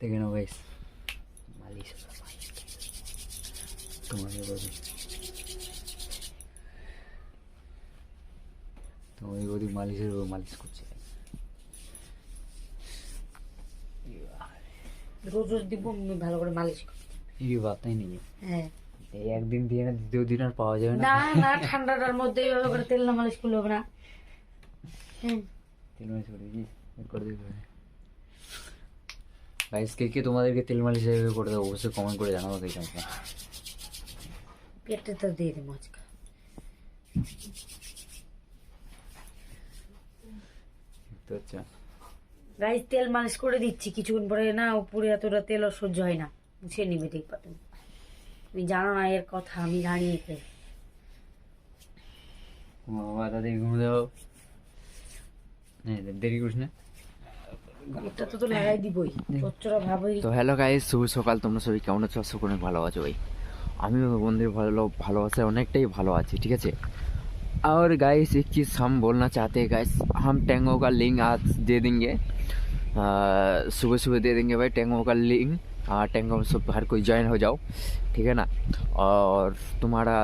দেখে নাও গাইস মালিশ ওরা মালিশ তোমাদের বৌদি মালিশের উপর মালিশ করছে রোজ রোজ দিব ভালো করে মালিশ। এই বাতাই নেই হ্যাঁ এই একদিন দিয়ে না দ্বিতীয় দিন আর পাওয়া যাবে না না না ঠান্ডাটার মধ্যে এইভাবে করে তেল না মালিশ করলে হবে না তেল মালিশ করে কি করে দিতে গাইস কে কে তোমাদেরকে তেল মালিশ হিসেবে করে দেবো অবশ্যই কমেন্ট করে জানাব গাইস আমাকে পেটে তো দিয়ে আজকে তো আচ্ছা গাইস তেল মালিশ করে দিচ্ছি কিছুক্ষণ পরে না উপরে এতটা তেল সহ্য হয় না মুছে নিবে ঠিক পাতেন তুমি জানো না এর কথা আমি জানি একে বাবা তাদের ঘুমে দাও দেরি করিস না এটা তো তো লাগাই দিবই চচ্চরা ভাবই তো হ্যালো গাইস শুভ সকাল তোমরা সবাই কেমন আছো আশা করি অনেক ভালো আছো ভাই আমিও বন্ধুদের ভালো ভালোবাসায় অনেকটাই ভালো আছি ঠিক আছে और गाइस एक चीज़ हम बोलना चाहते हैं गाइस हम टेंगो का लिंक आज दे देंगे सुबह सुबह दे देंगे भाई टेंगो का लिंक टेंगो में सब हर कोई ज्वाइन हो जाओ ठीक है ना और तुम्हारा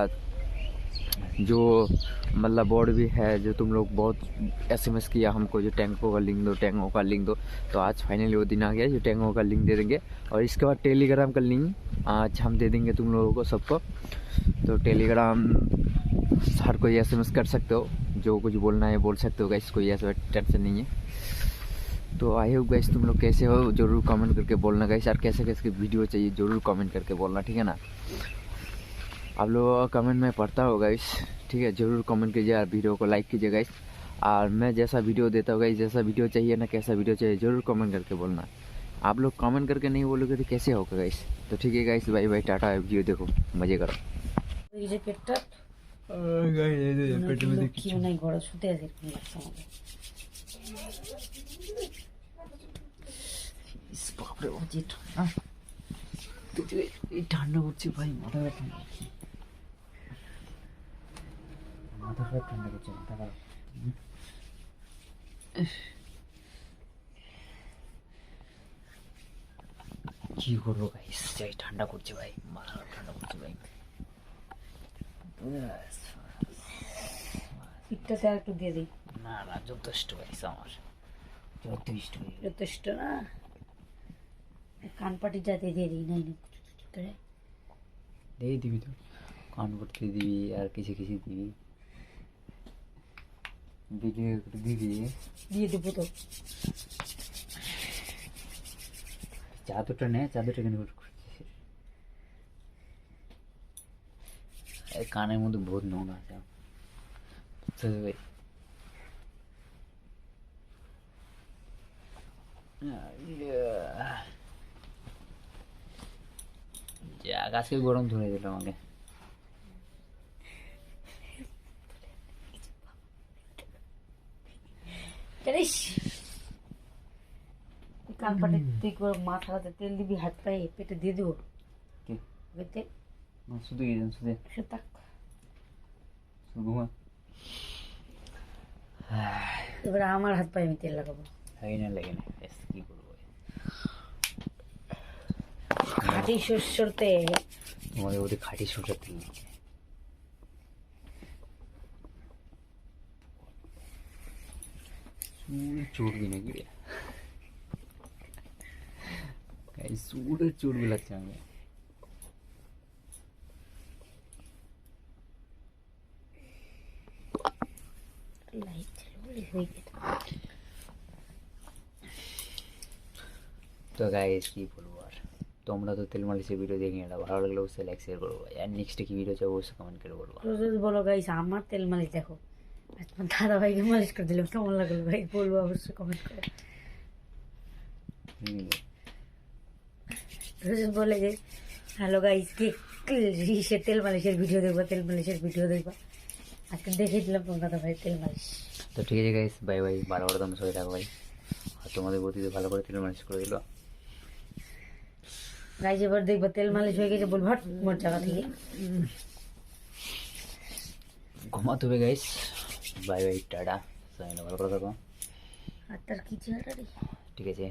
जो मतलब बोर्ड भी है, जो तुम लोग बहुत एस एम एस किया हमको, जो टैंकों का लिंक दो टैंकों का लिंक दो तो आज फाइनली वो दिन आ गया, जो टैंकों का लिंक दे देंगे। और इसके बाद टेलीग्राम का लिंक आज हम दे देंगे तुम लोगों को सबको। तो टेलीग्राम हर कोई एस कर सकते हो, जो कुछ बोलना है बोल सकते हो गाइस कोई ऐसा टेंशन नहीं है। तो आई होप गाइस तुम लोग कैसे हो, ज़रूर कमेंट करके बोलना गाइस और कैसे कैसे वीडियो चाहिए, ज़रूर कमेंट करके बोलना, ठीक है ना? आप लोग कमेंट में पढ़ता हो गाइस ठीक है जरूर कमेंट कीजिए और वीडियो को लाइक कीजिए गाइस और मैं जैसा वीडियो देता हूँ गाइस जैसा वीडियो चाहिए ना कैसा वीडियो चाहिए जरूर कमेंट करके बोलना आप लोग कमेंट करके नहीं बोलोगे तो कैसे होगा गाइस तो ठीक है guys bye bye tata video देखो मजे करो এই যে পেটটা কেউ নাই ঘরে শুতে আছে এরকম লাগছে আমাদের বাপরে যে ঠান্ডা এই ঠান্ডা করছে ভাই মাথা ব্যথা মাথা খারাপ ঠান্ডা করছে মাথা খারাপ কি করব গাইস যাই ঠান্ডা করছে ভাই মাথা খারাপ ঠান্ডা করছে ভাই। পিঠটাতে আর একটু দিয়ে দিই না না যথেষ্ট গাইস আমার যথেষ্ট যথেষ্ট না কানপাটি যাতে দিয়ে দিই নাই না দিয়ে দিবি তো কান করতে দিবি আর কিছু কিছু দিবি একটু দিবি দিয়ে দেবো তো। চাদরটা নে চাদরটা কেন কানের মধ্যে বহুত নোংরা আছে। যাক আজকে গরম ধরে দিল আমাকে। জানিস কানপাটি তুই করে মাথাতে তেল দিবি হাত পায়ে পেটে দিয়ে দেবো কি ওই তেল না, শুধু গেছেন শুধু সে তাক শুধু ঘুমা এবারে আমার হাত পায়ে আমি তেল লাগাবো লাগে না লাগে না ব্যাস, কি করব খাঁটি শস্যর তেল তোমাদের ওদের খাঁটি সরষের তেল নিচ্ছে চুল চুড়বি নাকি রে গাইস, চুলের চুড়বি লাগছে আমাকে লাইট ছিল বলে হয়ে গেল তো গাইস কি বলব আর তোমরা তো তেল মালিশের ভিডিও দেখে নিলে ভালো লাগলে অবশ্যই লাইক শেয়ার করব আর নেক্সটে কি ভিডিও চাই অবশ্যই কমেন্ট করে বলব রোজ রোজ বলো গাইস আমার তেল মালিশ দেখো দাদা ভাইকে মালিশ করে দিলাম। কেমন লাগল ভাই? বলব অবশ্যই কমেন্ট করে। হুম। রোজ রোজ বলে যে হ্যালো গাইস কে সে তেল মালিশের ভিডিও দেখবা? তেল মালিশের ভিডিও দেখবা? আজকে দেখে দিলাম তোমার ভাই তেল মালিশ। তো ঠিক আছে গাইস বাই বাই বারো বারো তোমরা সবাই থাকো ভাই। আর তোমাদের গতিতে ভালো করে তেল মালিশ করে দিল। গাইস এবার দেখবা তেল মালিশ হয়ে গেছে বলব মোর জায়গা থেকে। ঘুমাতে হবে গাইস বাই বাই টাটা। সবাই ভালো করে থাকো। আর তার কি চেহারা ঠিক আছে